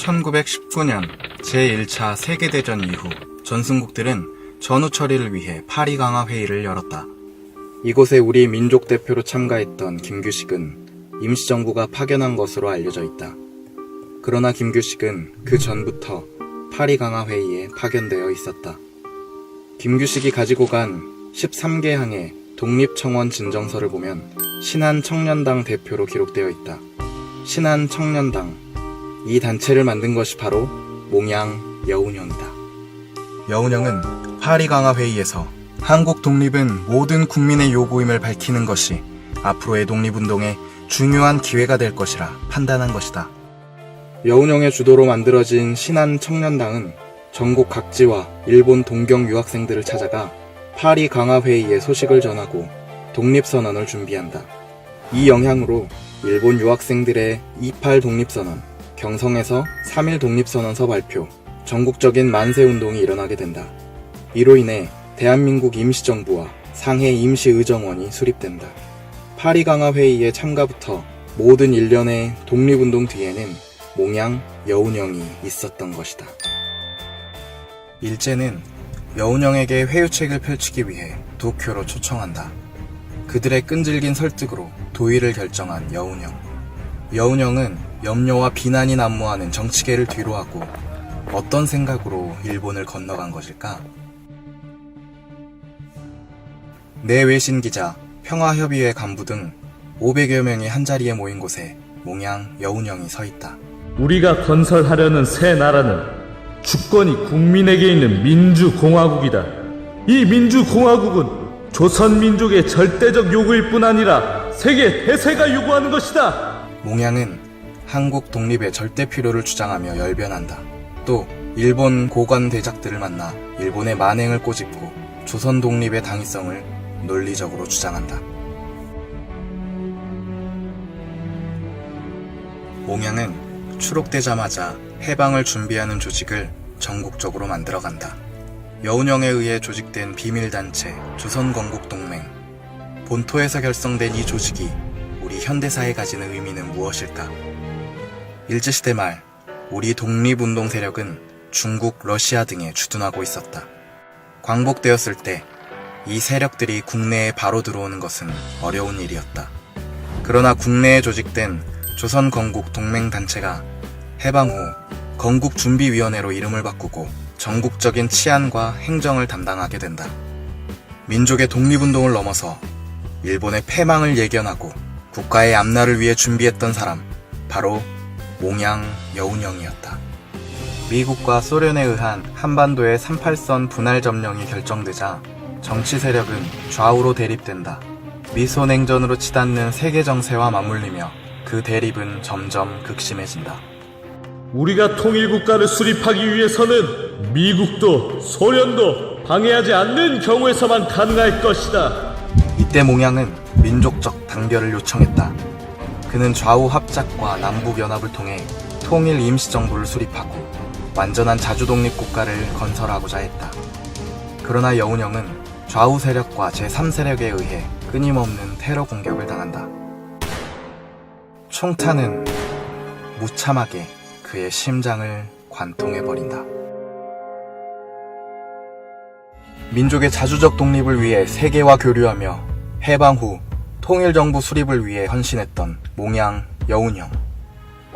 1919년 제1차 세계대전 이후 전승국들은 전후 처리를 위해 파리 강화 회의를 열었다. 이곳에 우리 민족 대표로 참가했던 김규식은 임시정부가 파견한 것으로 알려져 있다. 그러나 김규식은 그 전부터 파리 강화 회의에 파견되어 있었다. 김규식이 가지고 간 13개 항의 독립청원 진정서를 보면 신한 청년당 대표로 기록되어 있다. 신한 청년당. 이 단체를 만든 것이 바로 몽양 여운형이다. 여운형은 파리 강화 회의에서 한국 독립은 모든 국민의 요구임을 밝히는 것이 앞으로의 독립운동에 중요한 기회가 될 것이라 판단한 것이다. 여운형의 주도로 만들어진 신한 청년당은 전국 각지와 일본 동경 유학생들을 찾아가 파리 강화 회의의 소식을 전하고 독립선언을 준비한다. 이 영향으로 일본 유학생들의 28 독립선언, 경성에서 3일 독립선언서 발표, 전국적인 만세운동이 일어나게 된다. 이로 인해 대한민국 임시정부와 상해 임시의정원이 수립된다. 파리 강화 회의의 참가부터 모든 일련의 독립운동 뒤에는 몽양 여운형이 있었던 것이다. 일제는 여운형에게 회유책을 펼치기 위해 도쿄로 초청한다. 그들의 끈질긴 설득으로 도의를 결정한 여운형. 여운형은 염려와 비난이 난무하는 정치계를 뒤로하고 어떤 생각으로 일본을 건너간 것일까? 내 외신 기자, 평화협의회 간부 등 500여 명이 한자리에 모인 곳에 몽양 여운형이 서 있다. 우리가 건설하려는 새 나라는 주권이 국민에게 있는 민주공화국이다. 이 민주공화국은 조선민족의 절대적 요구일 뿐 아니라 세계 대세가 요구하는 것이다. 몽양은 한국 독립의 절대 필요를 주장하며 열변한다. 또 일본 고관 대작들을 만나 일본의 만행을 꼬집고 조선 독립의 당위성을 논리적으로 주장한다. 몽양은 추록되자마자 해방을 준비하는 조직을 전국적으로 만들어간다. 여운형에 의해 조직된 비밀단체 조선건국동맹. 본토에서 결성된 이 조직이 우리 현대사에 가지는 의미는 무엇일까? 일제시대 말 우리 독립운동 세력은 중국, 러시아 등에 주둔하고 있었다. 광복되었을 때 이 세력들이 국내에 바로 들어오는 것은 어려운 일이었다. 그러나 국내에 조직된 조선건국 동맹단체가 해방 후 건국준비위원회로 이름을 바꾸고 전국적인 치안과 행정을 담당하게 된다. 민족의 독립운동을 넘어서 일본의 패망을 예견하고 국가의 앞날을 위해 준비했던 사람, 바로 몽양 여운형이었다. 미국과 소련에 의한 한반도의 38선 분할 점령이 결정되자 정치 세력은 좌우로 대립된다. 미소 냉전으로 치닫는 세계 정세와 맞물리며 그 대립은 점점 극심해진다. 우리가 통일국가를 수립하기 위해서는 미국도 소련도 방해하지 않는 경우에서만 가능할 것이다. 이때 몽양은 민족적 단결을 요청했다. 그는 좌우 합작과 남북 연합을 통해 통일 임시정부를 수립하고 완전한 자주독립 국가를 건설하고자 했다. 그러나 여운형은 좌우 세력과 제3세력에 의해 끊임없는 테러 공격을 당한다. 총탄은 무참하게 그의 심장을 관통해버린다. 민족의 자주적 독립을 위해 세계와 교류하며 해방 후 통일 정부 수립을 위해 헌신했던 몽양 여운형.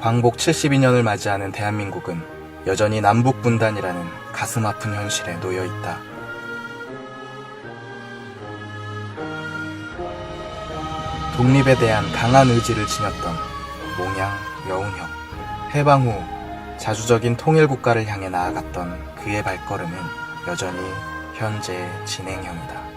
광복 72년을 맞이하는 대한민국은 여전히 남북 분단이라는 가슴 아픈 현실에 놓여 있다. 독립에 대한 강한 의지를 지녔던 몽양 여운형. 해방 후 자주적인 통일 국가를 향해 나아갔던 그의 발걸음은 여전히 현재 진행형이다.